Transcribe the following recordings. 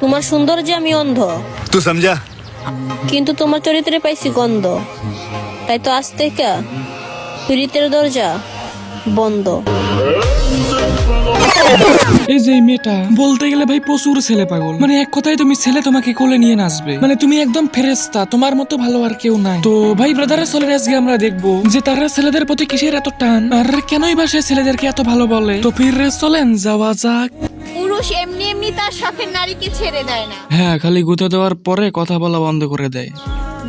তোমার সৌন্দর্যে আমি অন্ধ। তু সমঝা কিন্তু তোমার চরিত্রে পাইছি গন্ধ। তাই তো আজ থেকে পীড়িতের দরজা বন্ধ। এই যে মেয়েটা বলতে গেলে ভাই প্রচুর ছেলে পাগল। মানে এক কথায় তুমি ছেলে তোমাকে কোলে নিয়ে নাচবে। মানে তুমি একদম ফেরেস্তা তোমার মতো ভালো আর কেউ নাই। তো ভাই ব্রাদারের চলে আজকে আমরা দেখব যে তারা ছেলেদের প্রতি কিসের এত টান? আর কেনই বা সে ছেলেদেরকে এত ভালো বলে? তো ফিরে চলেন যাওয়া যাক। পুরুষ এমনি এমনি তার শখের নারীকে ছেড়ে দেয় না। হ্যাঁ খালি গুঁতো দেওয়ার পরে কথা বলা বন্ধ করে দেয়।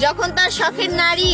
যখন তার শখের নারী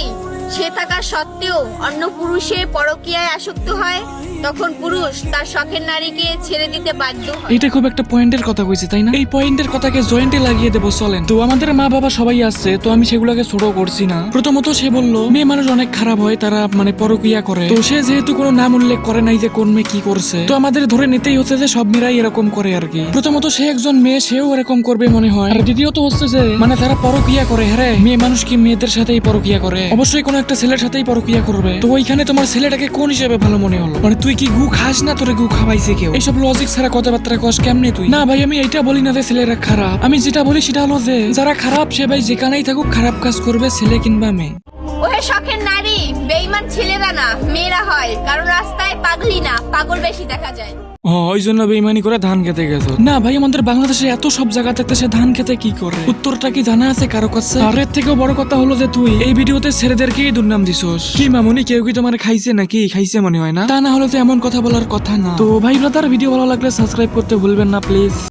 সে থাকা সত্ত্বেও অন্য পুরুষে পরকীয়ায় আসক্ত হয়, তখন পুরুষ তার শখের নারীকে ছেড়ে দিতে বাধ্য হয়। এটা খুব একটা পয়েন্টের কথা কইছে, তাই না? এই পয়েন্টের কথাকে জয়েন্টে লাগিয়ে দেবো, চলেন। তো আমাদের মা বাবা সবাই আছে, তো আমি সেগুলোকে ছোট করছি না। প্রথমত সে বলল, মেয়ে মানুষ অনেক খারাপ হয়, তারা মানে পরকিয়া করে। তো সে যেহেতু কোনো নাম উল্লেখ করে নাই যে কোন মেয়ে কি করছে, তো আমাদের ধরে নিতেই হচ্ছে যে সব মেয়েরাই এরকম করে আর কি। প্রথমত সে একজন মেয়ে, সেও এরকম করবে মনে হয়। আর দ্বিতীয়ত হচ্ছে যে মানে তারা পরকিয়া করে হ্যাঁ মেয়ে মানুষ কি মেয়েদের সাথেই পরকিয়া করে? অবশ্যই কোনো একটা ছেলের সাথেই পরকিয়া করবে। তো ওইখানে তোমার ছেলেটাকে কোন হিসেবে ভালো মনে হলো? মানে তুই কি গু খাস না তোরে গু খাওয়াইছে কেউ? এইসব লজিক ছাড়া কথাবার্তা কস কেমনে তুই? না ভাই, আমি এইটা বলি না যে ছেলেরা খারাপ। আমি যেটা বলি সেটা হলো যে, যারা খারাপ, সে ভাই যেখানেই থাকুক, খারাপ কাজ করবে, ছেলে কিংবা মেয়ে। ওহে শখের নারী বেইমান ছেলেরা না, মেয়েরা হয়, কারণ রাস্তায় পাগলি না, পাগল বেশি দেখা যায়। ও ওই জন্য বেইমানি করে ধান খেতে গেছো? না ভাই, আমাদের বাংলাদেশে এত সব জায়গা থাকতে সে ধান খেতে কি করে? উত্তরটা কি জানা আছে কারও কাছে? আর এর থেকেও বড় কথা হলো যে তুই এই ভিডিওতে ছেলেদেরকেই দুর্নাম দিছস। কি মামুনি, কেউ কি তোমার খাইছে নাকি? খাইছে মনে হয় না? তা না হলে তো এমন কথা বলার কথা না। তো ভাই, ব্রাদার, ভিডিও ভালো লাগলে সাবস্ক্রাইব করতে ভুলবেন না, প্লিজ।